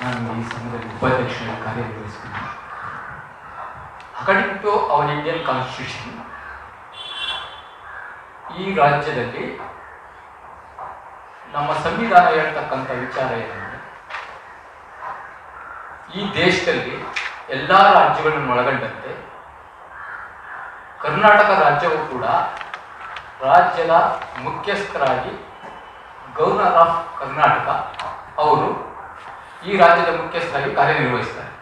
ನಾನು ಈ ಸಂಘದಲ್ಲಿ according to our Indian constitution ಈ ರಾಜ್ಯದಲ್ಲಿ ನಮ್ಮ ಸಂವಿಧಾನ ಹೇಳ್ತಕ್ಕಂಥ ವಿಚಾರ ಏನಂದ್ರೆ, ಈ ದೇಶದಲ್ಲಿ ಎಲ್ಲ ರಾಜ್ಯಗಳನ್ನು ಒಳಗೊಂಡಂತೆ ಕರ್ನಾಟಕ ರಾಜ್ಯವು ಕೂಡ ರಾಜ್ಯದ ಮುಖ್ಯಸ್ಥರಾಗಿ ಗವರ್ನರ್ ಆಫ್ ಕರ್ನಾಟಕ ಅವರು ಈ ರಾಜ್ಯದ ಮುಖ್ಯಸ್ಥರಾಗಿ ಕಾರ್ಯನಿರ್ವಹಿಸ್ತಾರೆ.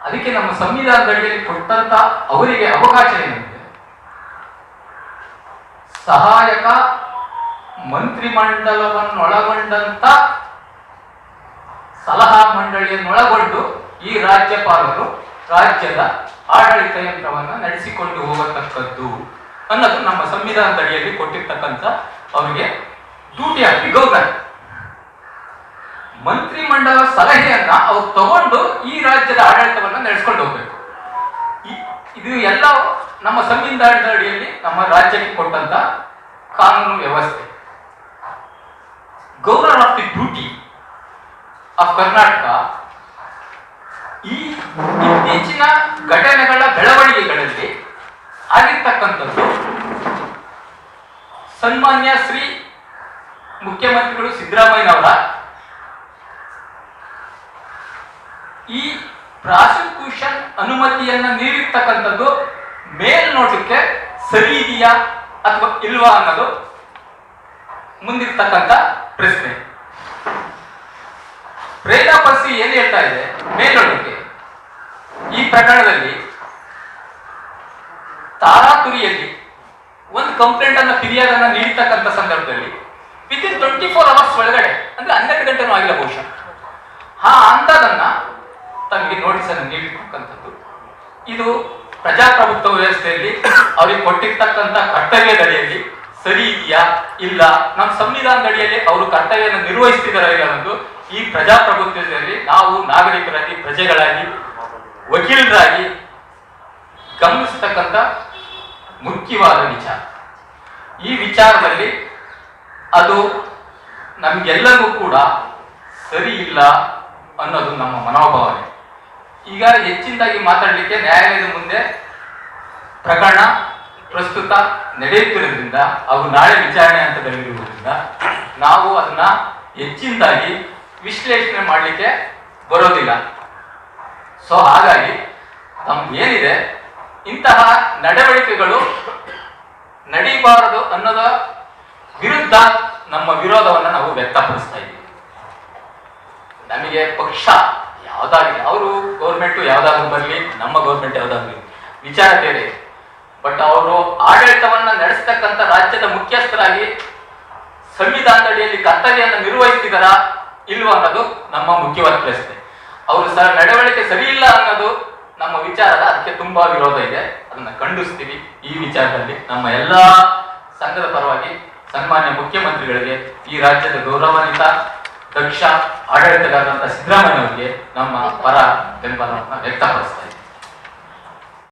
ಅದಕ್ಕೆ ನಮ್ಮ ಸಂವಿಧಾನದಡಿಯಲ್ಲಿ ಕೊಟ್ಟಂತ ಅವರಿಗೆ ಅವಕಾಶ ಏನೆಂದರೆ, ಸಹಾಯಕ ಮಂತ್ರಿಮಂಡಲವನ್ನೊಳಗೊಂಡಂತ ಸಲಹಾ ಮಂಡಳಿಯನ್ನೊಳಗೊಂಡು ಈ ರಾಜ್ಯಪಾಲರು ರಾಜ್ಯದ ಆಡಳಿತ ಯಂತ್ರವನ್ನು ನಡೆಸಿಕೊಂಡು ಹೋಗತಕ್ಕದ್ದು ಅನ್ನೋದು ನಮ್ಮ ಸಂವಿಧಾನದ ಅಡಿಯಲ್ಲಿ ಕೊಟ್ಟಿರ್ತಕ್ಕಂಥ ಅವರಿಗೆ ಡ್ಯೂಟಿ ಆಗಿ ಗೌರವ ಮಂತ್ರಿಮಂಡಲ ಸಲಹೆಯನ್ನ ಅವ್ರು ತಗೊಂಡು ಈ ರಾಜ್ಯದ ಆಡಳಿತವನ್ನ ನಡೆಸ್ಕೊಂಡು ಹೋಗ್ಬೇಕು. ಇದು ಎಲ್ಲ ನಮ್ಮ ಸಂವಿಧಾನದ ಅಡಿಯಲ್ಲಿ ನಮ್ಮ ರಾಜ್ಯಕ್ಕೆ ಕೊಟ್ಟಂತ ಕಾನೂನು ವ್ಯವಸ್ಥೆ. Gaurav of the duty of Karnataka ಈ ಇತ್ತೀಚಿನ ಘಟನೆಗಳ ಬೆಳವಣಿಗೆಗಳಲ್ಲಿ ಆಗಿರ್ತಕ್ಕಂಥದ್ದು ಸನ್ಮಾನ್ಯ ಶ್ರೀ ಮುಖ್ಯಮಂತ್ರಿಗಳು ಸಿದ್ದರಾಮಯ್ಯನವರ ಈ ಪ್ರಾಸಿಕ್ಯೂಷನ್ ಅನುಮತಿಯನ್ನ ನೀಡಿರ್ತಕ್ಕಂಥದ್ದು ಮೇಲ್ನೋಟಕ್ಕೆ ಸರಿ ಇದೆಯಾ ಅಥವಾ ಇಲ್ವಾ ಅನ್ನೋದು ಮುಂದಿರ್ತಕ್ಕಂಥ ಪ್ರಶ್ನೆ. ಪ್ರೇತಾಪರ್ಸಿ ಏನ್ ಹೇಳ್ತಾ ಇದೆ? ಮೇಲ್ನೋಟಕ್ಕೆ. ಈ ಪ್ರಕರಣದಲ್ಲಿ ತಾರಾತುರಿಯಲ್ಲಿ ಒಂದು ಕಂಪ್ಲೇಂಟ್ ಅನ್ನ ಫಿರ್ಯಾದನ್ನ ನೀಡಿರ್ತಕ್ಕಂಥ ಸಂದರ್ಭದಲ್ಲಿ within twenty four hours ಒಳಗಡೆ, ಅಂದ್ರೆ ಹನ್ನೆರಡು ಗಂಟೆನೂ ಆಗಿಲ್ಲ ಬಹುಶಃ. ಆ ಅಂತದನ್ನ ನೋಟಿಸ್ ನೀಡಿರ್ತಕ್ಕಂಥದ್ದು. ಇದು ಪ್ರಜಾಪ್ರಭುತ್ವ ವ್ಯವಸ್ಥೆಯಲ್ಲಿ ಅವರಿಗೆ ಕೊಟ್ಟಿರ್ತಕ್ಕಂಥ ಕರ್ತವ್ಯದಡಿಯಲ್ಲಿ ಸರಿ ಇದೆಯಾ? ಇಲ್ಲ. ನಮ್ಮ ಸಂವಿಧಾನದಡಿಯಲ್ಲಿ ಅವರು ಕರ್ತವ್ಯವನ್ನು ನಿರ್ವಹಿಸ್ತಿದ್ದಾರೆ ಅನ್ನೋದು ಈ ಪ್ರಜಾಪ್ರಭುತ್ವದಲ್ಲಿ ನಾವು ನಾಗರಿಕರಾಗಿ, ಪ್ರಜೆಗಳಾಗಿ, ವಕೀಲರಾಗಿ ಗಮನಿಸ್ತಕ್ಕಂಥ ಮುಖ್ಯವಾದ ವಿಚಾರ. ಈ ವಿಚಾರದಲ್ಲಿ ಅದು ನಮಗೆಲ್ಲರಿಗೂ ಕೂಡ ಸರಿ ಇಲ್ಲ ಅನ್ನೋದು ನಮ್ಮ ಮನೋಭಾವನೆ. ಈಗ ಹೆಚ್ಚಿನದಾಗಿ ಮಾತಾಡಲಿಕ್ಕೆ ನ್ಯಾಯಾಲಯದ ಮುಂದೆ ಪ್ರಕರಣ ಪ್ರಸ್ತುತ ನಡೆಯುತ್ತಿರೋದ್ರಿಂದ ಅವು ನಾಳೆ ವಿಚಾರಣೆ ಅಂತ ಬರೆದಿರುವುದರಿಂದ ನಾವು ಅದನ್ನ ಹೆಚ್ಚಿನದಾಗಿ ವಿಶ್ಲೇಷಣೆ ಮಾಡಲಿಕ್ಕೆ ಬರೋದಿಲ್ಲ. ಸೊ ಹಾಗಾಗಿ ನಮ್ಗೆ ಏನಿದೆ, ಇಂತಹ ನಡವಳಿಕೆಗಳು ನಡೀಬಾರದು ಅನ್ನೋದ ವಿರುದ್ಧ ನಮ್ಮ ವಿರೋಧವನ್ನು ನಾವು ವ್ಯಕ್ತಪಡಿಸ್ತಾ ಇದ್ದೀವಿ. ನಮಗೆ ಪಕ್ಷ ಯಾವ್ದಾಗಲಿ ಅವರು ಗೌರ್ಮೆಂಟು ಯಾವ್ದಾದ್ರು ಬರಲಿ, ನಮ್ಮ ಗೌರ್ಮೆಂಟ್ ಯಾವ್ದಾದ್ರು ವಿಚಾರ ಬೇರೆ. ಬಟ್ ಅವರು ಆಡಳಿತವನ್ನ ನಡೆಸ್ತಕ್ಕಂಥ ರಾಜ್ಯದ ಮುಖ್ಯಸ್ಥರಾಗಿ ಸಂವಿಧಾನದ ಅಡಿಯಲ್ಲಿ ಕರ್ತವ್ಯವನ್ನು ನಿರ್ವಹಿಸ್ತಿದಾರ ಇಲ್ವ ಅನ್ನೋದು ನಮ್ಮ ಮುಖ್ಯವಾದ ಪ್ರಶ್ನೆ. ಅವರು ಸರ್, ನಡವಳಿಕೆ ಸರಿ ಇಲ್ಲ ಅನ್ನೋದು ನಮ್ಮ ವಿಚಾರ ಅದಕ್ಕೆ ತುಂಬಾ ವಿರೋಧ ಇದೆ. ಅದನ್ನ ಖಂಡಿಸ್ತೀವಿ ಈ ವಿಚಾರದಲ್ಲಿ. ನಮ್ಮ ಎಲ್ಲಾ ಸಂಘದ ಪರವಾಗಿ ಸನ್ಮಾನ್ಯ ಮುಖ್ಯಮಂತ್ರಿಗಳಿಗೆ ಈ ರಾಜ್ಯದ ಗೌರವಾನ್ವಿತ ದಕ್ಷ ಆಡಳಿತಗಾರರಂತ ಸಿದ್ದರಾಮಯ್ಯ ಅವರಿಗೆ ನಮ್ಮ ಪರ ಬೆಂಬಲವನ್ನು ವ್ಯಕ್ತಪಡಿಸ್ತಾರೆ.